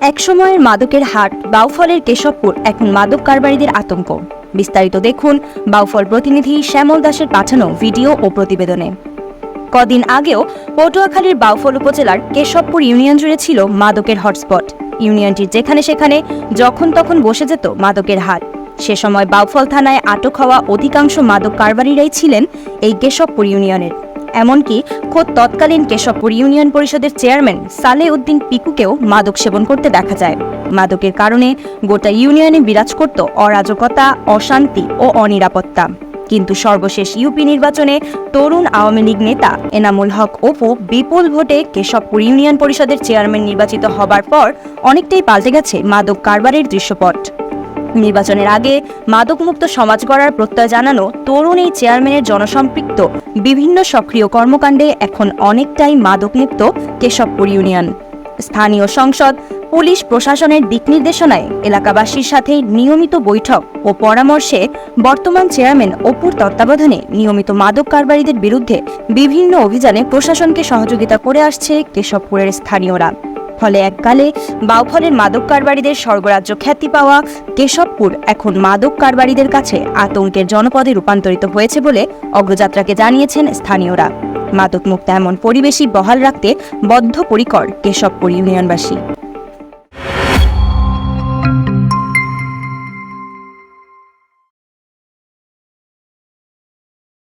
একসময়ের মাদকের হাট বাউফলের কেশবপুর এখন মাদক কারবারিদের আতঙ্ক। বিস্তারিত দেখুন বাউফল প্রতিনিধি শ্যামল দাসের পাঠানো ভিডিও ও প্রতিবেদনে। কদিন আগেও পটুয়াখালীর বাউফল উপজেলার কেশবপুর ইউনিয়ন জুড়ে ছিল মাদকের হটস্পট। ইউনিয়নটির যেখানে সেখানে যখন তখন বসে যেত মাদকের হাট সে সময় বাউফল থানায় আটক হওয়া অধিকাংশ মাদক কারবারিরাই ছিলেন এই কেশবপুর ইউনিয়নের। এমনকি খোদ তৎকালীন কেশবপুর ইউনিয়ন পরিষদের চেয়ারম্যান সালে উদ্দিন পিকুকেও মাদক সেবন করতে দেখা যায়। মাদকের কারণে গোটা ইউনিয়নে বিরাজ করত অরাজকতা, অশান্তি ও অনিরাপত্তা। কিন্তু সর্বশেষ ইউপি নির্বাচনে তরুণ আওয়ামী লীগ নেতা এনামুল হক অপু বিপুল ভোটে কেশবপুর ইউনিয়ন পরিষদের চেয়ারম্যান নির্বাচিত হবার পর অনেকটাই পাল্টে গেছে মাদক কারবারের দৃশ্যপট। নির্বাচনের আগে মাদকমুক্ত সমাজ গড়ার প্রত্যয় জানানো তরুণ এই চেয়ারম্যানের জনসম্পৃক্ত বিভিন্ন সক্রিয় কর্মকাণ্ডে এখন অনেকটাই মাদকমুক্ত কেশবপুর ইউনিয়ন। স্থানীয় সংসদ, পুলিশ প্রশাসনের দিক নির্দেশনায় এলাকাবাসীর সাথে নিয়মিত বৈঠক ও পরামর্শে বর্তমান চেয়ারম্যান অপুর তত্ত্বাবধানে নিয়মিত মাদক কারবারিদের বিরুদ্ধে বিভিন্ন অভিযানে প্রশাসনকে সহযোগিতা করে আসছে কেশবপুরের স্থানীয়রা। ফলে এককালে বাউফলের মাদক কারবারিদের স্বর্গরাজ্য খ্যাতি পাওয়া কেশবপুর এখন মাদক কারবারিদের কাছে আতঙ্কের জনপদে রূপান্তরিত হয়েছে বলে অগ্রযাত্রাকে জানিয়েছেন স্থানীয়রা। মাদক মাদকমুক্ত এমন পরিবেশই বহাল রাখতে বদ্ধপরিকর কেশবপুর ইউনিয়নবাসী।